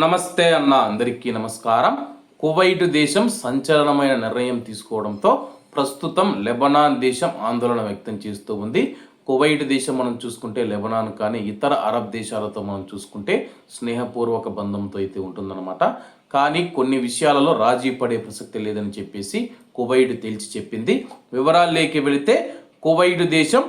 నమస్తే అన్న అందరికీ నమస్కారం. కువైట్ దేశం సంచలనమైన నిర్ణయం తీసుకోవడంతో ప్రస్తుతం లెబనాన్ దేశం ఆందోళన వ్యక్తం చేస్తూ ఉంది. కువైట్ దేశం మనం చూసుకుంటే లెబనాన్ కానీ ఇతర అరబ్ దేశాలతో మనం చూసుకుంటే స్నేహపూర్వక బంధంతో అయితే ఉంటుందన్నమాట. కానీ కొన్ని విషయాలలో రాజీ పడే ప్రసక్తి లేదని చెప్పేసి కువైట్ తేల్చి చెప్పింది. వివరాల్లోకి వెళితే కువైట్ దేశం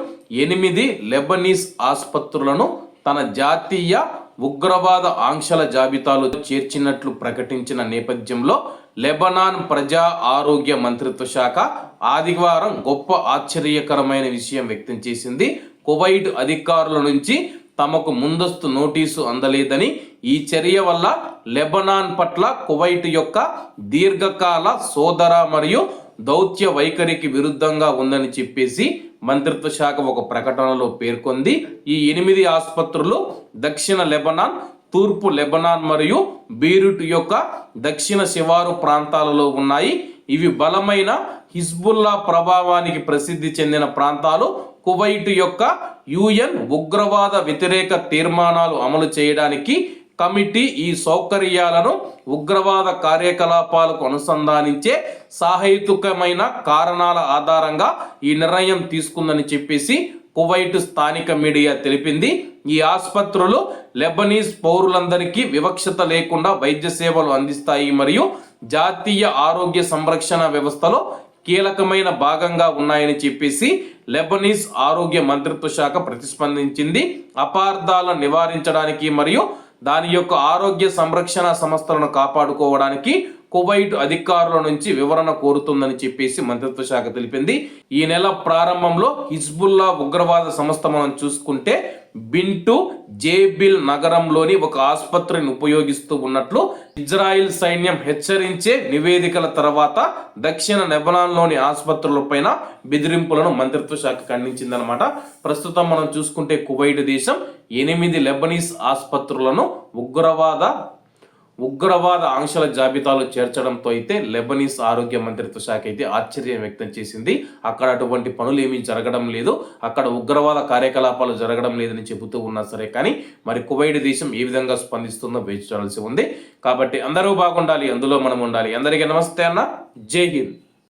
ఎనిమిది లెబనీస్ ఆసుపత్రులను తన జాతీయ ఉగ్రవాద ఆంక్షల జాబితాలో చేర్చినట్లు ప్రకటించిన నేపథ్యంలో లెబనాన్ ప్రజా ఆరోగ్య మంత్రిత్వ శాఖ ఆదివారం గొప్ప ఆశ్చర్యకరమైన విషయం వ్యక్తం చేసింది. కువైట్ అధికారుల నుంచి తమకు ముందస్తు నోటీసు అందలేదని ఈ చర్య వల్ల లెబనాన్ పట్ల కువైట్ యొక్క దీర్ఘకాల సోదర మరియు దౌత్య వైఖరికి విరుద్ధంగా ఉందని చెప్పేసి మంత్రిత్వ శాఖ ఒక ప్రకటనలో పేర్కొంది. ఈ ఎనిమిది ఆసుపత్రులు దక్షిణ లెబనాన్ తూర్పు లెబనాన్ మరియు బీరుట్ యొక్క దక్షిణ శివారు ప్రాంతాలలో ఉన్నాయి. ఇవి బలమైన హిజ్బుల్లా ప్రభావానికి ప్రసిద్ధి చెందిన ప్రాంతాలు. కువైట్ యొక్క యుఎన్ ఉగ్రవాద వ్యతిరేక తీర్మానాలు అమలు చేయడానికి కమిటీ ఈ సౌకర్యాలను ఉగ్రవాద కార్యకలాపాలకు అనుసంధానించే సాహేతుకమైన కారణాల ఆధారంగా ఈ నిర్ణయం తీసుకుందని చెప్పేసి కువైట్ స్థానిక మీడియా తెలిపింది ఈ ఆసుపత్రులు లెబనీస్ పౌరులందరికీ వివక్షత లేకుండా వైద్య సేవలు అందిస్తాయి మరియు జాతీయ ఆరోగ్య సంరక్షణ వ్యవస్థలో కీలకమైన భాగంగా ఉన్నాయని చెప్పేసి లెబనీస్ ఆరోగ్య మంత్రిత్వ శాఖ ప్రతిస్పందించింది. అపార్థాలను నివారించడానికి మరియు దాని యొక్క ఆరోగ్య సంరక్షణ సంస్థలను కాపాడుకోవడానికి కువైట్ అధికారుల నుంచి వివరణ కోరుతుందని చెప్పేసి మంత్రిత్వ శాఖ తెలిపింది. ఈ నెల ప్రారంభంలో హిజ్బుల్లా ఉగ్రవాద సంస్థ మనం చూసుకుంటే బింటు జేబిల్ నగరంలోని ఒక ఆసుపత్రిని ఉపయోగిస్తూ ఉన్నట్లు ఇజ్రాయిల్ సైన్యం హెచ్చరించే నివేదికల తర్వాత దక్షిణ లెబనాన్లోని ఆసుపత్రులపైన బెదిరింపులను మంత్రిత్వ శాఖ ఖండించిందనమాట ప్రస్తుతం మనం చూసుకుంటే కువైట్ దేశం ఎనిమిది లెబనీస్ ఆసుపత్రులను ఉగ్రవాద ఉగ్రవాద ఆంక్షల జాబితాలో చేర్చడంతో అయితే లెబనీస్ ఆరోగ్య మంత్రిత్వ శాఖ అయితే ఆశ్చర్యం వ్యక్తం చేసింది. అక్కడ అటువంటి పనులు ఏమీ జరగడం లేదు. అక్కడ ఉగ్రవాద కార్యకలాపాలు జరగడం లేదని చెబుతూ ఉన్నా సరే కానీ మరి కువైట్ దేశం ఏ విధంగా స్పందిస్తుందో వేచి చూడాల్సి ఉంది. కాబట్టి అందరూ బాగుండాలి అందులో మనం ఉండాలి. అందరికీ నమస్తే అన్న. జై హింద్.